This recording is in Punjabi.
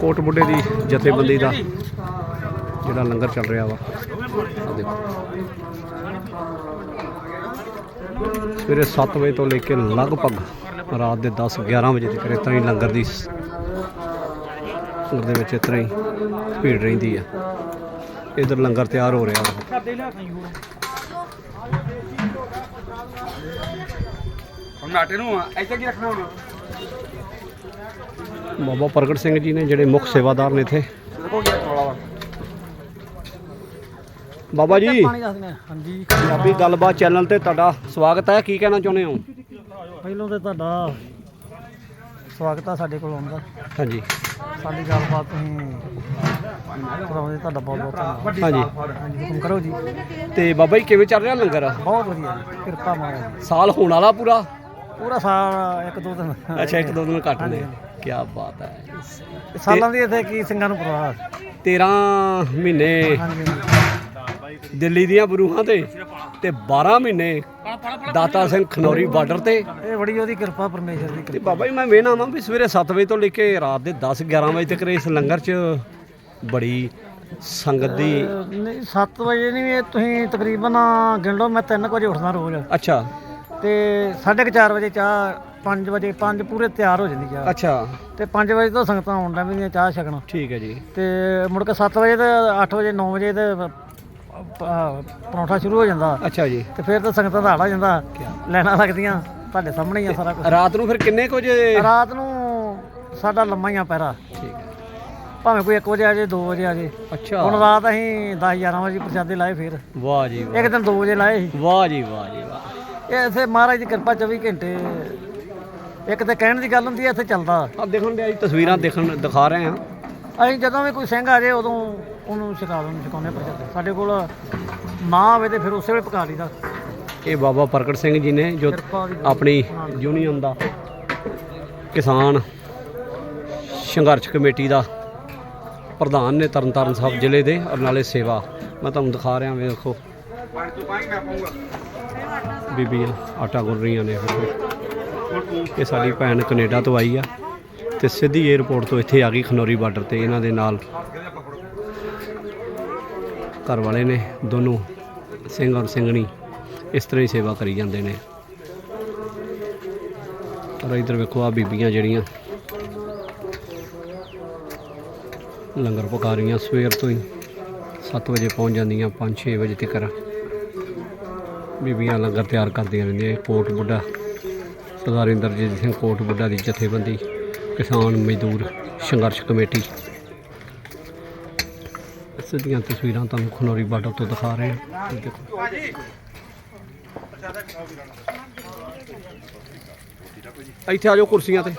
ਕੋਟ ਬੁੱਢੇ ਦੀ ਜਥੇਬੰਦੀ ਦਾ ਜਿਹੜਾ ਲੰਗਰ ਚੱਲ ਰਿਹਾ ਵਾ। ਦੇਖੋ। ਸਵੇਰੇ 7 ਵਜੇ ਤੋਂ ਲੈ ਕੇ ਲਗਭਗ ਰਾਤ ਦੇ 10 11 ਵਜੇ ਤੱਕ ਇਸ ਤਰ੍ਹਾਂ ਹੀ ਲੰਗਰ ਦੀ ਸ- ਲੰਗਰ ਦੇ ਵਿੱਚ ਇਸ ਤਰ੍ਹਾਂ ਹੀ ਭੀੜ ਰਹਿੰਦੀ ਆ। ਇਧਰ ਲੰਗਰ ਤਿਆਰ ਹੋ ਰਿਹਾ ਵਾ। ਹੁਣ ਨਾਟੇ ਨੂੰ ਐਸੇ ਕੀ ਰੱਖਣਾ ਹੁਣ? ਬਾਬਾ ਪ੍ਰਗਟ ਸਿੰਘ ਜੀ ਨੇ ਜਿਹੜੇ ਮੁੱਖ ਸੇਵਾਦਾਰ ਨੇ ਇੱਥੇ। ਬਾਬਾ ਜੀ। ਹਾਂਜੀ ਪੰਜਾਬੀ ਗੱਲਬਾਤ ਚੈਨਲ ਤੇ ਤੁਹਾਡਾ ਸਵਾਗਤ ਹੈ ਕੀ ਕਹਿਣਾ ਚਾਹੁੰਦੇ ਹੋ? ਪਹਿਲੋਂ ਤੇ ਤੁਹਾਡਾ ਸਵਾਗਤ ਆ ਸਾਡੇ ਕੋਲ ਆਉਣ ਦਾ। ਹਾਂਜੀ। ਸਾਡੀ ਗੱਲਬਾਤ ਤੁਸੀਂ ਕਰਾਉਂਦੇ ਤੁਹਾਡਾ ਬਹੁਤ ਬਹੁਤ ਧੰਨਵਾਦ। ਹਾਂਜੀ। ਹਾਂਜੀ ਹੁਕਮ ਕਰੋ ਜੀ। ਤੇ ਬਾਬਾ ਜੀ ਕਿਵੇਂ ਚੱਲ ਰਿਹਾ ਲੰਗਰ? ਬਹੁਤ ਵਧੀਆ ਕਿਰਪਾ ਦੀ। ਸਾਲ ਹੋਣ ਵਾਲਾ ਪੂਰਾ। ਪੂਰਾ ਸਾਲ ਇੱਕ ਦੋ ਦਿਨ। ਅੱਛਾ ਇੱਕ ਦੋ ਦਿਨ ਘੱਟ ਨੇ। ਕੀ ਬਾਤ ਹੈ। ਸਾਲਾਂ ਦੀ ਇੱਥੇ ਕੀ ਸਿੰਘਾਂ ਨੂੰ ਪਰਵਾਹ? 13 ਮਹੀਨੇ ਦਿੱਲੀ ਦੀਆਂ ਬਰੂਹਾਂ ਤੇ ਤੇ 12 ਮਹੀਨੇ ਦਾਤਾ ਸਿੰਘ ਖਨੌਰੀ ਬਾਰਡਰ ਤੇ। ਇਹ ਬੜੀ ਉਹਦੀ ਕਿਰਪਾ ਪਰਮੇਸ਼ਰ ਦੀ ਤੇ ਬਾਬਾ ਜੀ ਮੈਂ ਵੇਖਣਾ ਵਾਂ ਵੀ ਸਵੇਰੇ 7 ਵਜੇ ਤੋਂ ਲੈ ਕੇ ਰਾਤ ਦੇ 10 11 ਵਜੇ ਤੱਕ ਇਸ ਲੰਗਰ 'ਚ ਬੜੀ ਸੰਗਤ ਦੀ ਨਹੀਂ 7 ਵਜੇ ਨਹੀਂ ਇਹ ਤੁਸੀਂ ਤਕਰੀਬਨ ਗਿਣ ਲਓ ਮੈਂ 3 ਵਜੇ ਉੱਠਦਾ ਰੋਜ਼। ਅੱਛਾ। ਤੇ 4:30 ਵਜੇ ਚਾਹ 5 ਵਜੇ 5 ਪੂਰੇ ਤਿਆਰ ਹੋ ਜਾਂਦੀ ਚਾਹ। ਅੱਛਾ। ਤੇ 5 ਵਜੇ ਤੋਂ ਸੰਗਤਾਂ ਆਉਣ ਲੱਗ ਪੈਂਦੀਆਂ ਚਾਹ ਛਕਣ। ਠੀਕ ਹੈ ਜੀ। ਤੇ ਮੁੜ ਕੇ 7 ਵਜੇ ਤੇ 8 ਵਜੇ 9 ਵਜੇ ਤੇ ਪਰੌਂਠਾ ਸ਼ੁਰੂ ਹੋ ਜਾਂਦਾ। ਅੱਛਾ ਜੀ। ਤੇ ਫਿਰ ਤਾਂ ਸੰਗਤਾਂ ਦਾ ਹਾੜਾ ਜਾਂਦਾ। ਲੈਣਾ ਲੱਗਦੀਆਂ ਤੁਹਾਡੇ ਸਾਹਮਣੇ ਹੀ ਆ ਸਾਰਾ ਕੁਝ ਰਾਤ ਨੂੰ ਫਿਰ ਕਿੰਨੇ ਕੁ ਵਜੇ? ਰਾਤ ਨੂੰ ਸਾਡਾ ਲੰਮਾ ਹੀ ਆ ਪਹਿਰਾ। ਠੀਕ ਹੈ। ਭਾਵੇਂ ਕੋਈ 1 ਵਜੇ ਆ ਜੇ 2 ਵਜੇ ਆ ਜੇ। ਅੱਛਾ। ਹੁਣ ਰਾਤ ਅਸੀਂ 10 11 ਵਜੇ ਪ੍ਰਸ਼ਾਦੇ ਲਾਏ ਫਿਰ। ਵਾਹ ਜੀ ਵਾਹ। ਇੱਕ ਦਿਨ 2 ਵਜੇ ਲਾਏ ਸੀ। ਵਾਹ ਜੀ ਵਾਹ ਜੀ ਵਾਹ। ਇਹ ਇੱਥੇ ਮਹਾਰਾਜ ਦੀ ਕਿਰਪਾ 24 ਘੰਟੇ। ਇੱਕ ਤੇ ਕਹਿਣ ਦੀ ਗੱਲ ਹੁੰਦੀ ਹੈ ਇੱਥੇ ਚੱਲਦਾ। ਆ ਦੇਖਣ ਦੇ ਤਸਵੀਰਾਂ ਦੇਖਣ ਦਿਖਾ ਰਹੇ ਹਾਂ। ਅਸੀਂ ਜਦੋਂ ਵੀ ਕੋਈ ਸਿੰਘ ਆ ਜਾਏ ਉਦੋਂ ਉਹਨੂੰ ਛਕਾ ਦਿੰਦੇ ਛਕਾਉਂਦੇ ਪ੍ਰਸ਼ਾਦੇ ਸਾਡੇ ਕੋਲ ਨਾ ਆਵੇ ਤੇ ਫਿਰ ਉਸੇ ਵੇਲੇ ਪਕਾ ਲਈਦਾ। ਇਹ ਬਾਬਾ ਪ੍ਰਗਟ ਸਿੰਘ ਜੀ ਨੇ ਜੋ ਕਿਰਪਾ ਦੀ ਆਪਣੀ ਯੂਨੀਅਨ ਦਾ ਕਿਸਾਨ ਸੰਘਰਸ਼ ਕਮੇਟੀ ਦਾ ਪ੍ਰਧਾਨ ਨੇ ਤਰਨਤਾਰਨ ਸਾਹਿਬ ਜ਼ਿਲ੍ਹੇ ਦੇ ਔਰ ਨਾਲੇ ਸੇਵਾ। ਮੈਂ ਤੁਹਾਨੂੰ ਦਿਖਾ ਰਿਹਾ ਵੇਖੋ। ਪਾਣੀ ਤੋਂ ਪਾਣੀ ਮੈਂ ਪਾਉਂਗਾ। ਬੀਬੀਆਂ ਆਟਾ ਗੁੰਨ ਰਹੀਆਂ ਨੇ ਇਹ ਸਾਡੀ ਭੈਣ ਕੈਨੇਡਾ ਤੋਂ ਆਈ ਆ ਤੇ ਸਿੱਧੀ 에ਅਰਪੋਰਟ ਤੋਂ ਇੱਥੇ ਆ ਗਈ ਖਨੌਰੀ ਬਾਰਡਰ ਤੇ, ਇਹਨਾਂ ਦੇ ਨਾਲ। ਘਰ ਵਾਲੇ ਨੇ ਦੋਨੋਂ ਸਿੰਘ ਔਰ ਸਿੰਘਣੀ ਇਸ ਤਰ੍ਹਾਂ ਹੀ ਸੇਵਾ ਕਰੀ ਜਾਂਦੇ ਨੇ। ਔਰ ਇਧਰ ਵੇਖੋ ਆ ਬੀਬੀਆਂ ਜਿਹੜੀਆਂ ਲੰਗਰ ਪਕਾ ਰਹੀਆਂ ਸਵੇਰ ਤੋਂ ਹੀ 7 ਵਜੇ ਪਹੁੰਚ ਜਾਂਦੀਆਂ 5-6 ਵਜੇ ਤੱਕ। ਬੀਬੀਆਂ ਲੰਗਰ ਤਿਆਰ ਕਰਦੀਆਂ ਰਹਿੰਦੀਆਂ ਕੋਟ ਬੁੱਢਾ। ਸਰਦਾਰ ਇੰਦਰਜੀਤ ਸਿੰਘ ਕੋਟ ਬੁੱਢਾ ਦੀ ਜਥੇਬੰਦੀ, ਕਿਸਾਨ ਮਜ਼ਦੂਰ ਸੰਘਰਸ਼ ਕਮੇਟੀ। ਸਿੱਧੀਆਂ ਤਸਵੀਰਾਂ ਤੁਹਾਨੂੰ ਖਨੌਰੀ ਬਾਰਡਰ ਤੋਂ ਦਿਖਾ ਰਹੇ ਹਾਂ। ਦੇਖੋ। ਇੱਥੇ ਆ ਜਾਓ ਕੁਰਸੀਆਂ ਤੇ।